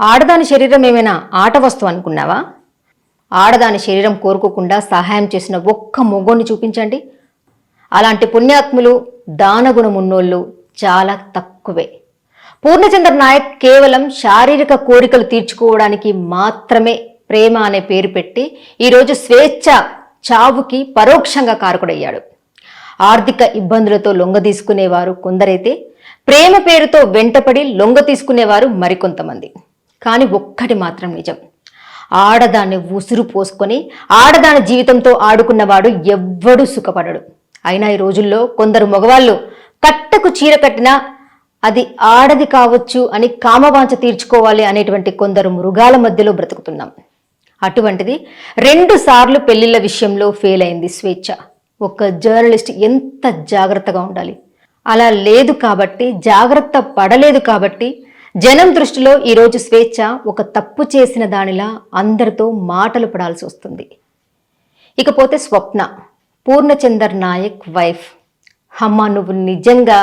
ఆడదాని శరీరం ఏమైనా ఆట వస్తువు అనుకున్నావా? ఆడదాని శరీరం కోరుకోకుండా సహాయం చేసిన ఒక్క మొగోని చూపించండి. అలాంటి పుణ్యాత్ములు దానగుణం ఉన్నోళ్ళు చాలా తక్కువే. పూర్ణచంద్ర నాయక్ కేవలం శారీరక కోరికలు తీర్చుకోవడానికి మాత్రమే ప్రేమ అనే పేరు పెట్టి ఈరోజు స్వేచ్ఛ చావుకి పరోక్షంగా కారకుడయ్యాడు. ఆర్థిక ఇబ్బందులతో లొంగ తీసుకునేవారు కొందరైతే ప్రేమ పేరుతో వెంటపడి లొంగ తీసుకునేవారు మరికొంతమంది. కానీ ఒక్కటి మాత్రం నిజం. ఆడదాన్ని ఉసురు పోసుకొని ఆడదాని జీవితంతో ఆడుకున్నవాడు ఎవ్వడూ సుఖపడడు. అయినా ఈ రోజుల్లో కొందరు మగవాళ్ళు కట్టకు చీర కట్టినా అది ఆడది కావచ్చు అని కామవాంఛ తీర్చుకోవాలి అనేటువంటి కొందరు మృగాల మధ్యలో బ్రతుకుతున్నాం. అటువంటిది రెండు సార్లు పెళ్ళిళ్ళ విషయంలో ఫెయిల్ అయింది స్వేచ్ఛ. ఒక జర్నలిస్ట్ ఎంత జాగ్రత్తగా ఉండాలి? అలా లేదు కాబట్టి జాగ్రత్త పడలేదు కాబట్టి జనం దృష్టిలో ఈరోజు స్వేచ్ఛ ఒక తప్పు చేసిన దానిలా అందరితో మాటలు పడాల్సి వస్తుంది. ఇకపోతే స్వప్న పూర్ణచందర్ నాయక్ వైఫ్. అమ్మ నువ్వు నిజంగా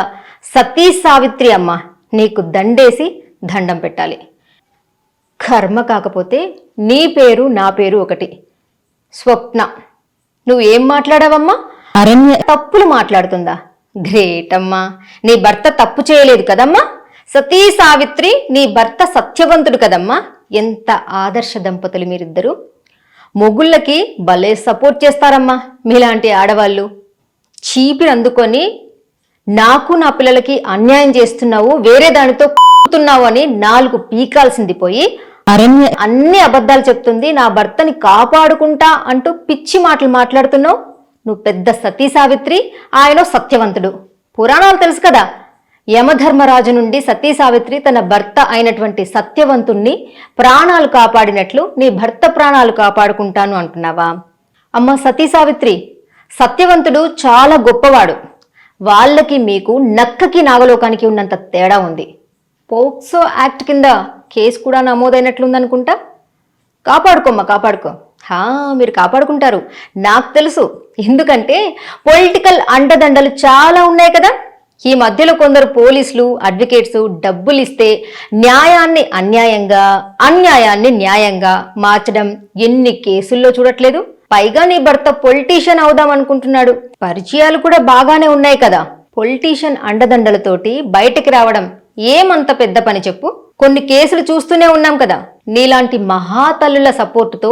సతీ సావిత్రి అమ్మ. నీకు దండేసి దండం పెట్టాలి. కర్మ కాకపోతే నీ పేరు నా పేరు ఒకటి. స్వప్న నువ్వు ఏం మాట్లాడావమ్మా? అరణ్య తప్పులు మాట్లాడుతుందా? గ్రేట్ అమ్మా నీ భర్త తప్పు చేయలేదు కదమ్మా? సతీ సావిత్రి నీ భర్త సత్యవంతుడు కదమ్మా. ఎంత ఆదర్శ దంపతులు మీరిద్దరు. మొగుళ్ళకి భలే సపోర్ట్ చేస్తారమ్మా మీలాంటి ఆడవాళ్ళు. చీపిరి అందుకొని నాకు నా పిల్లలకి అన్యాయం చేస్తున్నావు వేరే దానితో తున్నావు అని నాలుగు పీకాల్సింది పోయి అరణ్య అన్ని అబద్ధాలు చెప్తుంది నా భర్తని కాపాడుకుంటా అంటూ పిచ్చి మాటలు మాట్లాడుతున్నావు. నువ్వు పెద్ద సతీ సావిత్రి ఆయన సత్యవంతుడు. పురాణాలు తెలుసు కదా యమధర్మరాజు నుండి సతీ సావిత్రి తన భర్త అయినటువంటి సత్యవంతుణ్ణి ప్రాణాలు కాపాడినట్లు నీ భర్త ప్రాణాలు కాపాడుకుంటాను అంటున్నావా? అమ్మ సతీ సావిత్రి సత్యవంతుడు చాలా గొప్పవాడు. వాళ్ళకి మీకు నక్కకి నాగలోకానికి ఉన్నంత తేడా ఉంది. పోక్సో యాక్ట్ కింద కేసు కూడా నమోదైనట్లుందనుకుంటా? కాపాడుకోమ్మా కాపాడుకో. హా మీరు కాపాడుకుంటారు. నాకు తెలుసు. ఎందుకంటే పొలిటికల్ అండదండలు చాలా ఉన్నాయి కదా. ఈ మధ్యలో కొందరు పోలీసులు అడ్వకేట్స్ డబ్బులు ఇస్తే న్యాయాన్ని అన్యాయంగా అన్యాయాన్ని న్యాయంగా మార్చడం ఎన్ని కేసుల్లో చూడట్లేదు? పైగా నీ భర్త పొలిటీషియన్ అవుదాం అనుకుంటున్నాడు. పరిచయాలు కూడా బాగానే ఉన్నాయి కదా. పొలిటీషియన్ అండదండలతోటి బయటికి రావడం ఏమంత పెద్ద పని చెప్పు? కొన్ని కేసులు చూస్తూనే ఉన్నాం కదా. నీలాంటి మహాతల్లుల సపోర్టుతో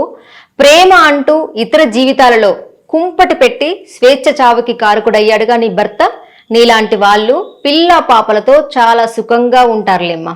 ప్రేమ అంటూ ఇతర జీవితాలలో కుంపటి పెట్టి స్వేచ్ఛ చావుకి కారకుడయ్యాడుగా నీ భర్త? నీలాంటి వాళ్ళు పిల్ల పాపలతో చాలా సుఖంగా ఉంటారులేమ్మా.